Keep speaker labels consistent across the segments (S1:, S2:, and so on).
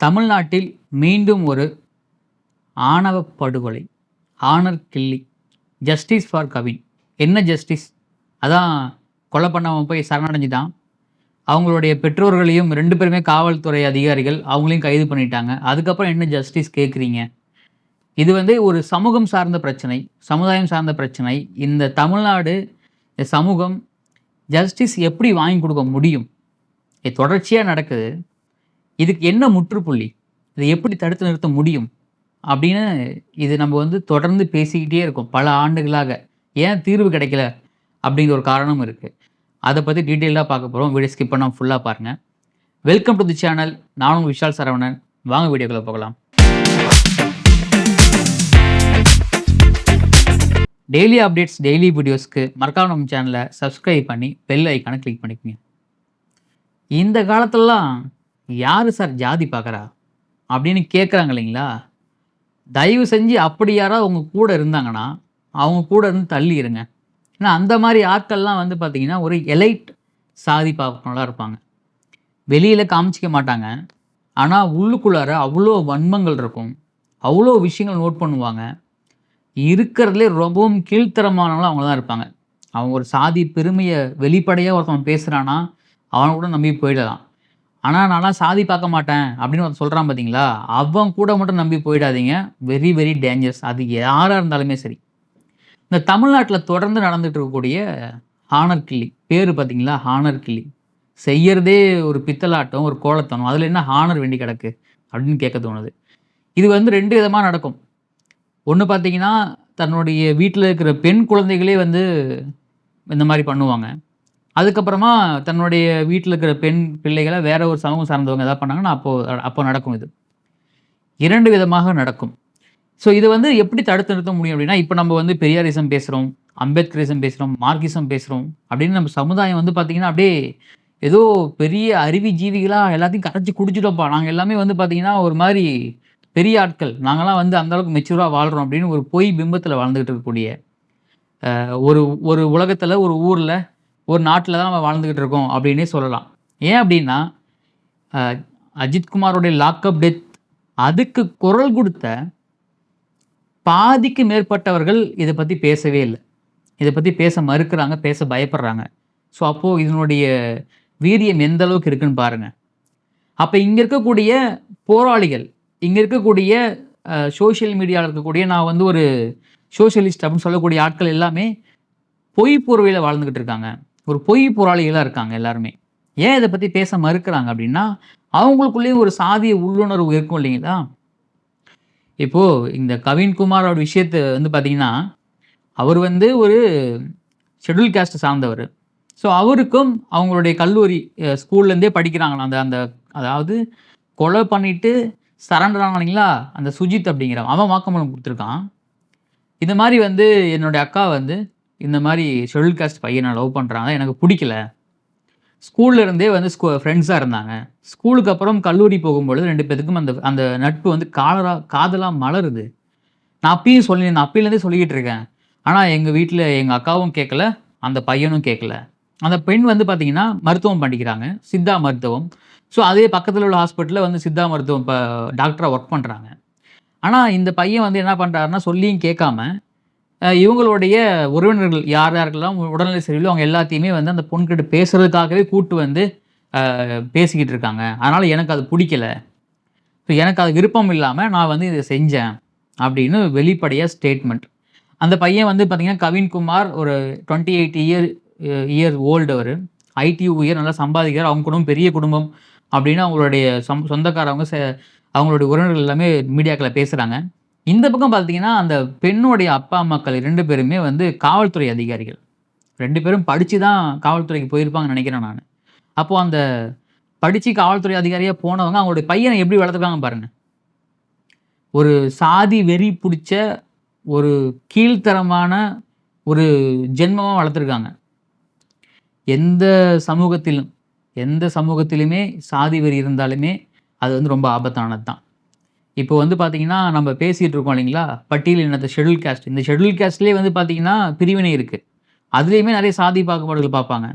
S1: தமிழ்நாட்டில் மீண்டும் ஒரு ஆணவ படுகொலை honour killing justice for Kavin. என்ன ஜஸ்டிஸ் அதான் கொலை பண்ணவன் போய் சரணடைஞ்சிட்டான். அவங்களுடைய பெற்றோர்களையும் ரெண்டு பேருமே காவல்துறை அதிகாரிகள் அவங்களையும் கைது பண்ணிட்டாங்க. அதுக்கப்புறம் என்ன ஜஸ்டிஸ் கேட்குறீங்க இது வந்து ஒரு சமூகம் சார்ந்த பிரச்சனை சமுதாயம் சார்ந்த பிரச்சனை. இந்த தமிழ்நாடு இந்த சமூகம் ஜஸ்டிஸ் எப்படி வாங்கி கொடுக்க முடியும்? இது தொடர்ச்சியாக நடக்குது. இதுக்கு என்ன முற்றுப்புள்ளி? இதை எப்படி தடுத்து நிறுத்த முடியும்? அப்படின்னு இது நம்ம வந்து தொடர்ந்து பேசிக்கிட்டே இருக்கோம் பல ஆண்டுகளாக. ஏன் தீர்வு கிடைக்கல? அப்படிங்கிற ஒரு காரணம் இருக்குது அதை பற்றி டீட்டெயிலாக பார்க்க போகிறோம் வீடியோ ஸ்கிப் பண்ணால் ஃபுல்லாக பாருங்கள் வெல்கம் டு தி சேனல் நானும் விஷால் சரவணன். வாங்க வீடியோக்குள்ளே போகலாம். டெய்லி அப்டேட்ஸ் டெய்லி வீடியோஸ்க்கு மறக்காம நம்ம சேனலை சப்ஸ்கிரைப் பண்ணி பெல் ஐக்கானை கிளிக் பண்ணிக்கோங்க. இந்த காலத்துலலாம் யார் சார் ஜாதி பார்க்குறா அப்படின்னு கேட்குறாங்க இல்லைங்களா? தயவு செஞ்சு அப்படி யாராவது அவங்க கூட இருந்தாங்கன்னா அவங்க கூட இருந்து தள்ளி இருங்க ஏன்னா அந்த மாதிரி ஆட்கள்லாம் வந்து பார்த்திங்கன்னா ஒரு எலைட் சாதி பார்க்கணும்லாம் இருப்பாங்க. வெளியில் காமிச்சிக்க மாட்டாங்க. ஆனால் உள்ளுக்குள்ளார அவ்வளோ வன்மங்கள் இருக்கும். அவ்வளோ விஷயங்கள் நோட் பண்ணுவாங்க. இருக்கிறதுலே ரொம்பவும் கீழ்த்தரமானவங்களும் அவங்க தான் இருப்பாங்க. அவங்க ஒரு சாதி பெருமையை வெளிப்படையாக ஒருத்தவன் பேசுகிறான்னா அவனை கூட நம்பி போயிடலாம். ஆனால் நான்லாம் சாதி பார்க்க மாட்டேன் அப்படின்னு ஒருத்தன் சொல்கிறான் பார்த்தீங்களா அவன் கூட மட்டும் நம்பி போயிடாதீங்க. வெரி வெரி டேஞ்சர்ஸ் அது யாராக இருந்தாலுமே சரி. இந்த தமிழ்நாட்டில் தொடர்ந்து நடந்துகிட்டு இருக்கக்கூடிய ஹானர் கிள்ளி பேர் பார்த்தீங்களா ஹானர் கிள்ளி செய்யறதே ஒரு பித்தலாட்டம் ஒரு கோலத்தனம். அதில் என்ன ஹானர் வேண்டி கிடக்கு? அப்படின்னு கேட்க தோணுது. இது வந்து ரெண்டு விதமாக நடக்கும். ஒன்று பார்த்தீங்கன்னா தன்னுடைய வீட்டில் இருக்கிற பெண் குழந்தைகளே வந்து இந்த மாதிரி பண்ணுவாங்க. அதுக்கப்புறமா தன்னுடைய வீட்டில் இருக்கிற பெண் பிள்ளைகளை வேற ஒரு சமூகம் சார்ந்தவங்க எதாவது பண்ணாங்கன்னா அப்போ அப்போ நடக்கும் இது. இரண்டு விதமாக நடக்கும். ஸோ இதை வந்து எப்படி தடுத்து நிறுத்த முடியும் அப்படின்னா இப்போ நம்ம வந்து பெரியாரிசம் பேசுகிறோம் அம்பேத்கரிசம் பேசுகிறோம் மார்க்கிசம் பேசுகிறோம் அப்படின்னு நம்ம சமுதாயம் வந்து பார்த்திங்கன்னா அப்படியே ஏதோ பெரிய அறிவி ஜீவிகளாக எல்லாத்தையும் கரைச்சி குடிச்சிட்டோம்ப்பா. நாங்கள் எல்லாமே வந்து பார்த்திங்கன்னா ஒரு மாதிரி பெரிய ஆட்கள். நாங்களாம் வந்து அந்தளவுக்கு மெச்சூராக வாழ்கிறோம் அப்படின்னு ஒரு பொய் பிம்பத்தில் வாழ்ந்துகிட்டு இருக்கக்கூடிய ஒரு ஒரு உலகத்தில் ஒரு ஊரில் ஒரு நாட்டில் தான் நம்ம வாழ்ந்துக்கிட்டு இருக்கோம் அப்படின்னே சொல்லலாம். ஏன் அப்படின்னா அஜித்குமாரோடைய லாக்அப் டெத் அதுக்கு குரல் கொடுத்த பாதிக்கு மேற்பட்டவர்கள் இதை பற்றி பேசவே இல்லை. இதை பற்றி பேச மறுக்கிறாங்க பேச பயப்படுறாங்க. ஸோ அப்போது இதனுடைய வீரியம் எந்த அளவுக்கு இருக்குன்னு பாருங்கள் அப்போ இங்கே இருக்கக்கூடிய போராளிகள் இங்கே இருக்கக்கூடிய சோஷியல் மீடியாவில் இருக்கக்கூடிய நான் வந்து ஒரு சோஷியலிஸ்ட் அப்படின்னு சொல்லக்கூடிய ஆட்கள் எல்லாமே பொய் போர்வையில் வாழ்ந்துக்கிட்டு இருக்காங்க. ஒரு பொய் போராளிகளாக இருக்காங்க எல்லாருமே. ஏன் இதை பற்றி பேச மறுக்கிறாங்க அப்படின்னா அவங்களுக்குள்ளேயும் ஒரு சாதிய உள்ளுணர்வு இருக்கும் இல்லைங்களா? இப்போது இந்த கவின்குமாரோட விஷயத்தை வந்து பார்த்தீங்கன்னா அவர் வந்து ஒரு ஷெட்யூல் காஸ்ட் சார்ந்தவர். ஸோ அவருக்கும் அவங்களுடைய கல்லூரி ஸ்கூல்லேருந்தே படிக்கிறாங்களாம். அந்த அந்த அதாவது கொலை பண்ணிட்டு சரண்டர் ஆனாங்களா அந்த சுஜித் அப்படிங்கிறவன் அவன் வாக்குமூலம் கொடுத்துருக்கான். இந்த மாதிரி வந்து என்னுடைய அக்கா வந்து இந்த மாதிரி ஷெடியூல் காஸ்ட் பையனை லவ் பண்ணுறாங்க எனக்கு பிடிக்கல. ஸ்கூல்லேருந்தே வந்து ஸ்கூ ஃப்ரெண்ட்ஸாக இருந்தாங்க. ஸ்கூலுக்கு அப்புறம் கல்லூரி போகும்பொழுது ரெண்டு பேத்துக்கும் அந்த அந்த நட்பு வந்து காலரா காதலாக மலருது. நான் அப்பயும் சொல்லி நான் அப்பயிலேருந்தே சொல்லிக்கிட்டு இருக்கேன். ஆனால் எங்கள் வீட்டில் எங்கள் அக்காவும் கேட்கல அந்த பையனும் கேட்கல அந்த பெண் வந்து பார்த்தீங்கன்னா மருத்துவம் பண்ணிக்கிறாங்க சித்தா மருத்துவம். ஸோ அதே பக்கத்தில் உள்ள ஹாஸ்பிட்டலில் வந்து சித்தா மருத்துவம் இப்போ டாக்டராக ஒர்க் பண்ணுறாங்க ஆனால் இந்த பையன் வந்து என்ன பண்ணுறாருன்னா சொல்லியும் கேட்காம இவங்களுடைய உறவினர்கள் யார் யாருக்கெல்லாம் உடல்நிலை சரியில்லை அவங்க எல்லாத்தையுமே வந்து அந்த பொண்கிட்ட பேசுகிறதுக்காகவே கூட்டு வந்து பேசிக்கிட்டு இருக்காங்க. அதனால் எனக்கு அது பிடிக்கல. ஸோ எனக்கு அது விருப்பம் இல்லாமல் நான் வந்து இதை செஞ்சேன் அப்படின்னு வெளிப்படையாக ஸ்டேட்மெண்ட் அந்த பையன் வந்து பார்த்திங்கன்னா கவின்குமார் ஒரு twenty eight year year old our IT year நல்லா சம்பாதிக்கிறார். அவங்க குடும்பம் பெரிய குடும்பம் அப்படின்னு அவங்களுடைய சொந்தக்காரவங்க செ- அவங்களுடைய உறவினர்கள் எல்லாமே மீடியாக்களை பேசுகிறாங்க இந்த பக்கம் பார்த்தீங்கன்னா அந்த பெண்ணுடைய அப்பா அம்மாக்கள் ரெண்டு பேருமே வந்து காவல்துறை அதிகாரிகள். ரெண்டு பேரும் படித்து தான் காவல்துறைக்கு போயிருப்பாங்கன்னு நினைக்கிறேன் நான். அப்போது அந்த படித்து காவல்துறை அதிகாரியாக போனவங்க அவங்களுடைய பையனை எப்படி வளர்த்துருக்காங்க பாருங்கள் ஒரு சாதி வெறி பிடிச்ச ஒரு கீழ்த்தரமான ஒரு ஜென்மமாக வளர்த்துருக்காங்க. எந்த சமூகத்திலும் எந்த சமூகத்திலுமே சாதி வெறி இருந்தாலுமே அது வந்து ரொம்ப ஆபத்தானது தான் இப்போ வந்து பார்த்தீங்கன்னா நம்ம பேசிகிட்டு இருக்கோம் இல்லைங்களா பட்டியல் இனத்தை ஷெட்யூல் காஸ்ட் இந்த ஷெட்யூல் காஸ்ட்லேயே வந்து பார்த்தீங்கன்னா பிரிவினை இருக்குது அதுலேயுமே நிறைய சாதி பாகுபாடுகள் பார்ப்பாங்க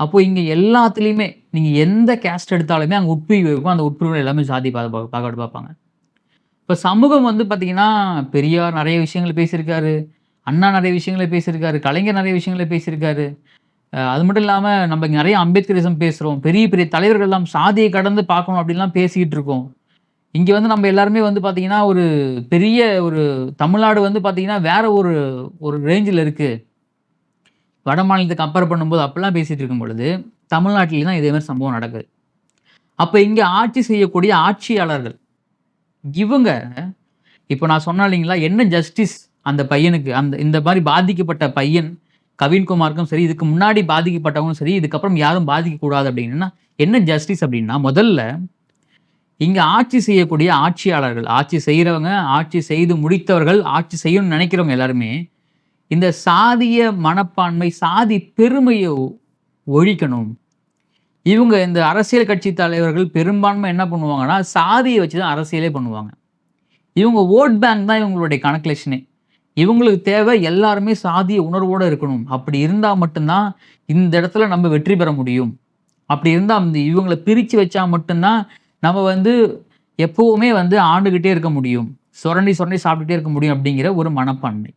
S1: அப்போ இங்கே எல்லாத்துலேயுமே நீங்கள் எந்த கேஸ்ட் எடுத்தாலுமே அங்கே உட்பிரிவு இருக்கும். அந்த உட்பிரிவுல எல்லாமே சாதி பாகுபாடு பார்ப்பாங்க. இப்போ சமூகம் வந்து பார்த்தீங்கன்னா, பெரியார் நிறைய விஷயங்கள பேசியிருக்காரு. அண்ணா நிறைய விஷயங்கள பேசியிருக்காரு. கலைஞர் நிறைய விஷயங்கள பேசியிருக்காரு. அது மட்டும் இல்லாமல் நம்ம நிறைய அம்பேத்கரிசம் பேசுகிறோம் பெரிய பெரிய தலைவர்கள் எல்லாம் கடந்து பார்க்கணும் அப்படின்லாம் பேசிக்கிட்டு இருக்கோம். இங்கே வந்து நம்ம எல்லாருமே வந்து பார்த்தீங்கன்னா, ஒரு பெரிய ஒரு தமிழ்நாடு வந்து பார்த்தீங்கன்னா, வேற ஒரு ஒரு ரேஞ்சில் இருக்குது வட மாநிலத்தை கம்பேர் பண்ணும்போது அப்படிலாம் பேசிகிட்டு இருக்கும் பொழுது, தமிழ்நாட்டிலே தான் இதேமாதிரி சம்பவம் நடக்குது. அப்போ இங்கே ஆட்சி செய்யக்கூடிய ஆட்சியாளர்கள், இவங்க இப்போ நான் சொன்னேன் இல்லைங்களா, என்ன ஜஸ்டிஸ் அந்த பையனுக்கு அந்த இந்த மாதிரி பாதிக்கப்பட்ட பையன் கவின்குமாருக்கும் சரி, இதுக்கு முன்னாடி பாதிக்கப்பட்டவங்களும் சரி, இதுக்கப்புறம் யாரும் பாதிக்கக்கூடாது அப்படின்னா, என்ன ஜஸ்டிஸ் அப்படின்னா, முதல்ல இங்கே ஆட்சி செய்யக்கூடிய ஆட்சியாளர்கள், ஆட்சி செய்கிறவங்க ஆட்சி செய்து முடித்தவர்கள், ஆட்சி செய்யணும்னு நினைக்கிறவங்க எல்லாருமே, இந்த சாதிய மனப்பான்மை, சாதி பெருமையை ஒழிக்கணும். இவங்க இந்த அரசியல் கட்சி தலைவர்கள் பெரும்பான்மை என்ன பண்ணுவாங்கன்னா, சாதியை வச்சு தான் அரசியலே பண்ணுவாங்க. இவங்க வோட் பேங்க் தான் இவங்களுடைய கணக்குலேஷனே இவங்களுக்கு தேவை எல்லாருமே சாதிய உணர்வோடு இருக்கணும். அப்படி இருந்தால் மட்டும்தான் இந்த இடத்துல நம்ம வெற்றி பெற முடியும். அப்படி இருந்தால் இவங்களை பிரித்து வச்சா மட்டும்தான் நம்ம வந்து எப்போவுமே வந்து ஆண்டுகிட்டே இருக்க முடியும். சுரண்டி சுரண்டி சாப்பிட்டுட்டே இருக்க முடியும் அப்படிங்கிற ஒரு மனப்பான்மை.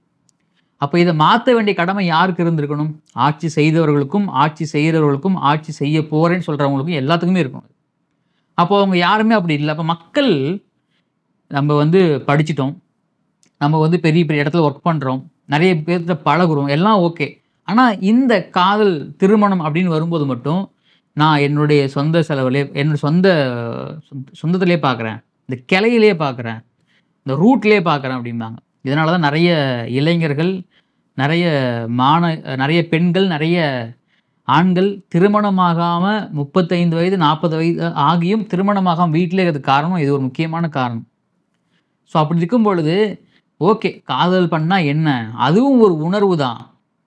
S1: அப்போ இதை மாற்ற வேண்டிய கடமை யாருக்கு இருந்திருக்கணும்? ஆட்சி செய்தவர்களுக்கும், ஆட்சி செய்கிறவர்களுக்கும் ஆட்சி செய்ய போகிறேன்னு சொல்கிறவங்களுக்கும் எல்லாத்துக்குமே இருக்கணும். அப்போ அவங்க யாருமே அப்படி இல்லை அப்போ மக்கள் நம்ம வந்து படிச்சுட்டோம். நம்ம வந்து பெரிய பெரிய இடத்துல ஒர்க் பண்ணுறோம் நிறைய பேர்ட்ட பழகுறோம். எல்லாம் ஓகே. ஆனால் இந்த காதல், திருமணம் அப்படின்னு வரும்போது மட்டும், நான் என்னுடைய சொந்த செலவுலே என்னுடைய சொந்த சொந்தத்திலே பார்க்குறேன். இந்த கிளையிலே பார்க்குறேன். இந்த ரூட்லேயே பார்க்குறேன் அப்படிம்பாங்க. இதனால தான் நிறைய இளைஞர்கள், நிறைய மாண நிறைய பெண்கள், நிறைய ஆண்கள் திருமணமாகாமல் முப்பத்தைந்து வயது, 40 வயது ஆகியும் திருமணமாகாமல் வீட்டிலே இருக்கிறது காரணம் இது ஒரு முக்கியமான காரணம். ஸோ அப்படி இருக்கும் பொழுது, ஓகே காதல் பண்ணால் என்ன? அதுவும் ஒரு உணர்வு தான்.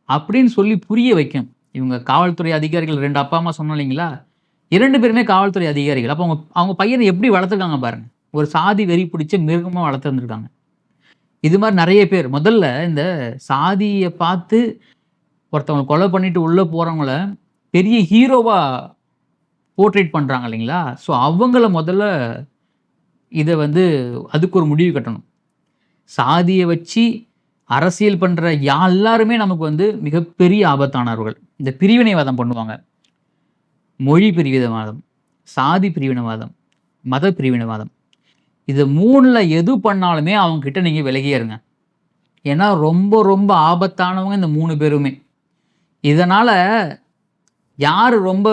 S1: அப்படின்னு சொல்லி புரிய வைக்கும் இவங்க காவல்துறை அதிகாரிகள் ரெண்டு அப்பா, அம்மா சொன்னோம் இல்லைங்களா? இரண்டு பேருமே காவல்துறை அதிகாரிகள். அப்போ அவங்க அவங்க பையனை எப்படி வளர்த்துருக்காங்க பாருங்க. ஒரு சாதி வெறி பிடிச்ச மிருகமாக வளர்த்துருந்துருக்காங்க. இது மாதிரி நிறைய பேர். முதல்ல இந்த சாதியை பார்த்து ஒருத்தவங்கள கொலை பண்ணிட்டு உள்ளே போகிறவங்கள பெரிய ஹீரோவாக போர்ட்ரேட் பண்ணுறாங்க இல்லைங்களா? ஸோ அவங்கள முதல்ல இதை வந்து அதுக்கு ஒரு முடிவு கட்டணும். சாதியை வச்சு அரசியல் பண்ணுற யா எல்லாருமே நமக்கு வந்து மிகப்பெரிய ஆபத்தானவர்கள். இந்த பிரிவினைவாதம் பண்ணுவாங்க. மொழி பிரிவினவாதம் சாதி பிரிவினைவாதம், மத பிரிவினைவாதம். இது மூணில் எது பண்ணாலுமே அவங்கக்கிட்ட நீங்கள் நீங்க விலகியே இருங்க. ஏன்னா ரொம்ப ரொம்ப ஆபத்தானவங்க இந்த மூணு பேருமே. இதனால் யார் ரொம்ப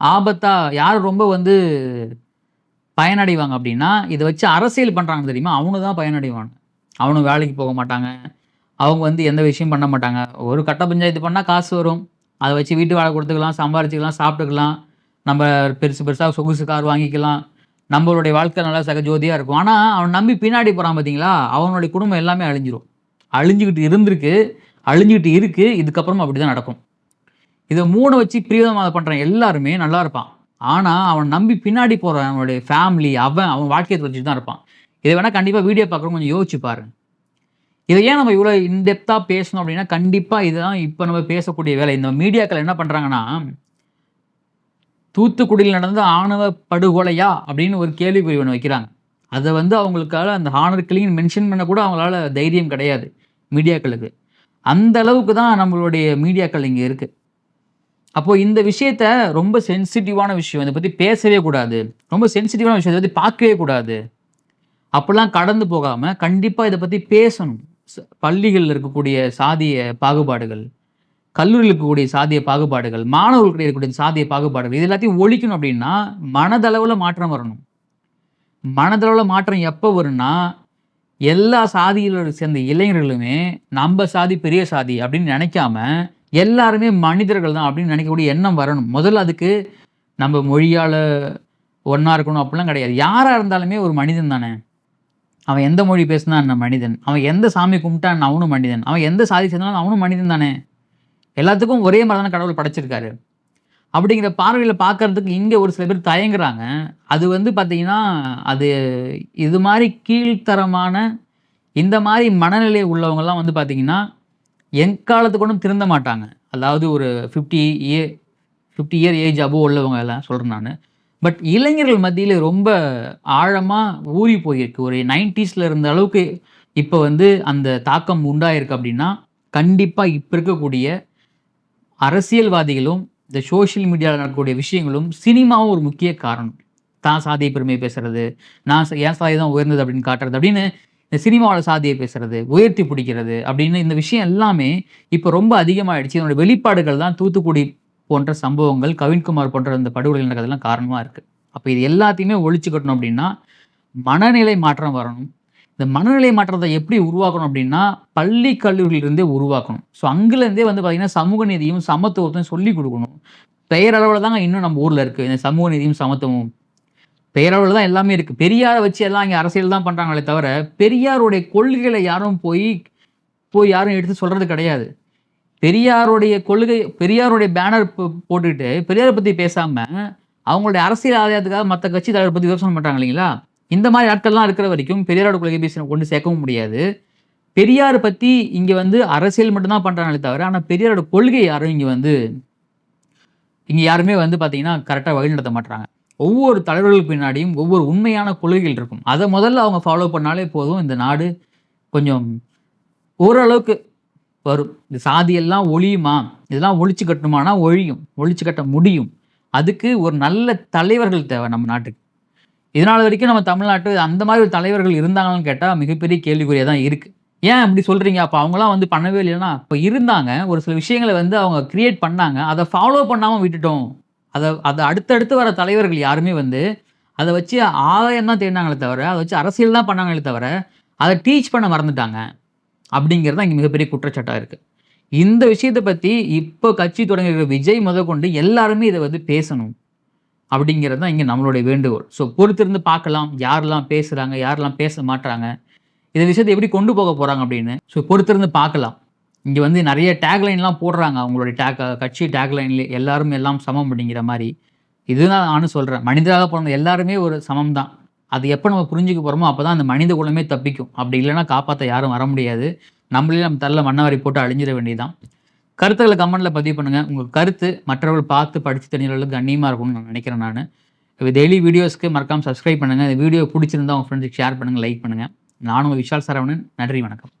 S1: ஆபத்தாக யார் ரொம்ப வந்து பயனடைவாங்க அப்படின்னா, இதை வச்சு அரசியல் பண்ணுறாங்க தெரியுமா? அவனு தான் பயனடைவாங்க. அவனும் வேலைக்கு போக மாட்டாங்க. அவங்க வந்து எந்த விஷயம் பண்ண மாட்டாங்க. ஒரு கட்ட பஞ்சாயத்து பண்ணால் காசு வரும். அதை வச்சு வீட்டு வேலை கொடுத்துக்கலாம் சம்பாரிச்சிக்கலாம் சாப்பிட்டுக்கலாம். நம்ம பெருசு பெருசாக சொகுசு கார் வாங்கிக்கலாம். நம்மளுடைய வாழ்க்கை நல்லா சகஜோதியாக இருக்கும். ஆனால் அவன் நம்பி பின்னாடி போகிறான் பார்த்தீங்களா? அவனுடைய குடும்பம் எல்லாமே அழிஞ்சிரும். அழிஞ்சிக்கிட்டு இருந்திருக்கு, அழிஞ்சிக்கிட்டு இருக்குது இதுக்கப்புறம் இதுக்கப்புறமும் அப்படிதான் நடக்கும். இதை 3 வச்சு பிரியதமாக பண்ணுறான் எல்லாருமே நல்லா இருப்பான். ஆனால் அவன் நம்பி பின்னாடி போகிறான் அவனுடைய ஃபேமிலி, அவன் அவன் வாழ்க்கையை தொலைச்சுட்டு தான் இருப்பான். இதை வேணால் கண்டிப்பாக வீடியோ பார்க்குறவங்க கொஞ்சம் யோசிச்சு பாருங்க. இதை ஏன் நம்ம இவ்வளோ இன்டெப்த்தாக பேசணும் அப்படின்னா, கண்டிப்பாக இதுதான் இப்போ நம்ம பேசக்கூடிய வேலை. இந்த மீடியாக்கள் என்ன பண்ணுறாங்கன்னா தூத்துக்குடியில் நடந்த ஆணவ படுகொலையா? அப்படின்னு ஒரு கேள்விக்குறி ஒன்று வைக்கிறாங்க. அதை வந்து அவங்களுக்கால அந்த ஹானர் கில்லிங்ன்னு மென்ஷன் பண்ண கூட அவங்களால தைரியம் கிடையாது, மீடியாக்களுக்கு. அந்த அளவுக்கு தான் நம்மளுடைய மீடியாக்கள் இங்கே இருக்குது அப்போது இந்த விஷயத்த ரொம்ப சென்சிட்டிவான விஷயம். இதை பற்றி பேசவே கூடாது. ரொம்ப சென்சிட்டிவான விஷயம். இதை பற்றி பார்க்கவே கூடாது. அப்படிலாம் கடந்து போகாமல் கண்டிப்பாக இதை பற்றி பேசணும். பள்ளிகளில் இருக்கக்கூடிய சாதிய பாகுபாடுகள், கல்லூரியில் இருக்கக்கூடிய சாதிய பாகுபாடுகள், மாணவர்களுக்கு இருக்கக்கூடிய சாதிய பாகுபாடுகள், இது எல்லாத்தையும் ஒழிக்கணும் அப்படின்னா, மனதளவில் மாற்றம் வரணும். மனதளவில் மாற்றம் எப்போ வரும்னா, எல்லா சாதியில சேர்ந்த இளைஞர்களுமே, நம்ம சாதி பெரிய சாதி அப்படின்னு நினைக்காம எல்லாருமே மனிதர்கள் தான் அப்படின்னு நினைக்கக்கூடிய எண்ணம் வரணும். முதல்ல அதுக்கு நம்ம மொழியால் ஒன்றா இருக்கணும் அப்படிலாம் கிடையாது. யாராக இருந்தாலுமே ஒரு மனிதன் தானே. அவன் எந்த மொழி பேசினா என்ன மனிதன். அவன் எந்த சாமி கும்பிட்டா அவனும் மனிதன். அவன் எந்த சாதி சேர்ந்தாலும் அவனும் மனிதன் தானே. எல்லாத்துக்கும் ஒரே மாதிரி தானே கடவுள் படைச்சிருக்காரு. அப்படிங்கிற பார்வையில் பார்க்கறதுக்கு இங்கே ஒரு சில பேர் தயங்குறாங்க. அது வந்து பார்த்தீங்கன்னா, அது இது மாதிரி கீழ்த்தரமான, இந்த மாதிரி மனநிலை உள்ளவங்கள்லாம் வந்து பார்த்தீங்கன்னா, எக்காலத்துக்கு கொண்டும் திருந்த மாட்டாங்க. அதாவது ஒரு fifty year fifty year age above உள்ளவங்க எல்லாம் சொல்கிறேன் நான் பட் இளைஞர்கள் மத்தியில் ரொம்ப ஆழமாக ஊறி போயிருக்கு. ஒரு நைன்டிஸில் இருந்த அளவுக்கு இப்போ வந்து அந்த தாக்கம் உண்டாயிருக்கு அப்படின்னா கண்டிப்பாக இப்போ இருக்கக்கூடிய அரசியல்வாதிகளும் இந்த சோஷியல் மீடியாவில் நடக்கக்கூடிய விஷயங்களும் சினிமாவும் ஒரு முக்கிய காரணம். தான் சாதியை பெருமையை பேசுறது நான் என் சாதி தான் உயர்ந்தது அப்படின்னு காட்டுறது அப்படின்னு இந்த சினிமாவோட சாதியை பேசுறது உயர்த்தி பிடிக்கிறது அப்படின்னு இந்த விஷயம் எல்லாமே இப்போ ரொம்ப அதிகமாகிடுச்சு இதனோட வெளிப்பாடுகள் தான் தூத்துக்குடி போன்ற சம்பவங்கள் கவின்குமார் போன்ற இந்த படுகொலை நடக்கிறதுலாம் காரணமாக இருக்குது அப்போ இது எல்லாத்தையுமே ஒழிச்சு கட்டணும் அப்படின்னா மனநிலை மாற்றம் வரணும். இந்த மனநிலை மாற்றத்தை எப்படி உருவாக்கணும் அப்படின்னா பள்ளி கல்லூரியிலிருந்தே உருவாக்கணும். ஸோ அங்கேருந்தே வந்து பார்த்திங்கன்னா சமூக நீதியும் சமத்துவத்தையும் சொல்லி கொடுக்கணும். பெயரளவில் தாங்க இன்னும் நம்ம ஊரில் இருக்குது இந்த சமூக நீதியும் சமத்துவமும். பெயரளவில் தான் எல்லாமே இருக்குது பெரியாரை வச்சு எல்லாம் இங்கே அரசியல் தான் பண்ணுறாங்களே தவிர பெரியாருடைய கொள்கைகளை யாரும் போய் போய் யாரும் எடுத்து சொல்கிறது கிடையாது. பெரியாருடைய கொள்கை பெரியாருடைய பேனர் போட்டுக்கிட்டு பெரியாரை பற்றி பேசாமல் அவங்களுடைய அரசியல் ஆதாயத்துக்காக மற்ற கட்சி தலைவர் பற்றி விமர்சனம் பண்ணுறாங்க இல்லைங்களா? இந்த மாதிரி ஆட்கள்லாம் இருக்கிற வரைக்கும் பெரியாரோட கொள்கை பேசி கொண்டு சேர்க்கவும் முடியாது. பெரியார் பற்றி இங்கே வந்து அரசியல் மட்டும்தான் பண்ணுறாங்களே தவிர ஆனால் பெரியாரோட கொள்கை யாரும் இங்கே வந்து இங்கே யாருமே வந்து பார்த்தீங்கன்னா கரெக்டாக வழிநடத்த மாட்டாங்க ஒவ்வொரு தலைவர்களுக்கு பின்னாடியும் ஒவ்வொரு உண்மையான கொள்கைகள் இருக்கும். அதை முதல்ல அவங்க ஃபாலோ பண்ணாலே போதும். இந்த நாடு கொஞ்சம் ஓரளவுக்கு வரும். இந்த சாதியெல்லாம் ஒழியுமா இதெல்லாம் ஒழிச்சு கட்டணுமானா ஒழியும். ஒழிச்சு கட்ட முடியும். அதுக்கு ஒரு நல்ல தலைவர்கள் தேவை நம்ம நாட்டுக்கு. இதனால் வரைக்கும் நம்ம தமிழ்நாட்டு அந்த மாதிரி ஒரு தலைவர்கள் இருந்தாங்கன்னு கேட்டால் மிகப்பெரிய கேள்விக்குறியாக தான் இருக்குது ஏன் அப்படி சொல்கிறீங்க அப்போ அவங்களாம் வந்து பண்ணவே இல்லைன்னா இப்போ இருந்தாங்க. ஒரு சில விஷயங்களை வந்து அவங்க கிரியேட் பண்ணாங்க. அதை ஃபாலோ பண்ணாமல் விட்டுட்டோம். அதை அதை அடுத்தடுத்து வர தலைவர்கள் யாருமே வந்து அதை வச்சு ஆதாயம் தான் தேடினாங்களே தவிர அதை வச்சு அரசியல் தான் பண்ணாங்களே தவிர அதை டீச் பண்ண மறந்துட்டாங்க. அப்படிங்கிறது தான் இங்கே மிகப்பெரிய குற்றச்சாட்டாக இருக்குது இந்த விஷயத்தை பற்றி இப்போ கட்சி தொடங்குகிற விஜய் முதற்கொண்டு எல்லாருமே இதை வந்து பேசணும் அப்படிங்கிறது தான் இங்கே நம்மளுடைய வேண்டுகோள். ஸோ பொறுத்திருந்து பார்க்கலாம் யாரெல்லாம் பேசுகிறாங்க யாரெல்லாம் பேச மாட்டுறாங்க இந்த விஷயத்தை எப்படி கொண்டு போக போகிறாங்க அப்படின்னு ஸோ பொறுத்திருந்து பார்க்கலாம். இங்கே வந்து நிறைய டேக்லைன்லாம் போடுறாங்க அவங்களுடைய டேக் கட்சி டேக்லைன்ல எல்லாரும் எல்லாம் சமம் அப்படிங்கிற மாதிரி. இதுதான் நானும் சொல்கிறேன் மனிதராக பிறந்த எல்லாருமே ஒரு சமம் தான் அது எப்போ நம்ம புரிஞ்சுக்க போகிறோமோ அப்போ தான் அந்த மனித குலமே தப்பிக்கும். அப்படி இல்லைன்னா காப்பாற்ற யாரும் வர முடியாது. நம்மளே நம்ம தள்ள மண்ணவாரி போட்டு அழிஞ்சிட வேண்டியதுதான். கருத்துக்களை கமெண்ட்டில் பதிவு பண்ணுங்கள் உங்கள் கருத்து மற்றவர்கள் பார்த்து படித்து தெரிஞ்சவர்களுக்கு கண்ணியமாக இருக்கும்னு நான் நினைக்கிறேன் நான். இப்போ டெய்லி வீடியோஸ்க்கு மறக்காமல் சப்ஸ்கிரைப் பண்ணுங்கள் இந்த வீடியோ பிடிச்சிருந்தா உங்கள் ஃப்ரெண்ட்ஸுக்கு ஷேர் பண்ணுங்கள் லைக் பண்ணுங்கள் நானும் உங்கள் விஷால் சரவணன். நன்றி வணக்கம்.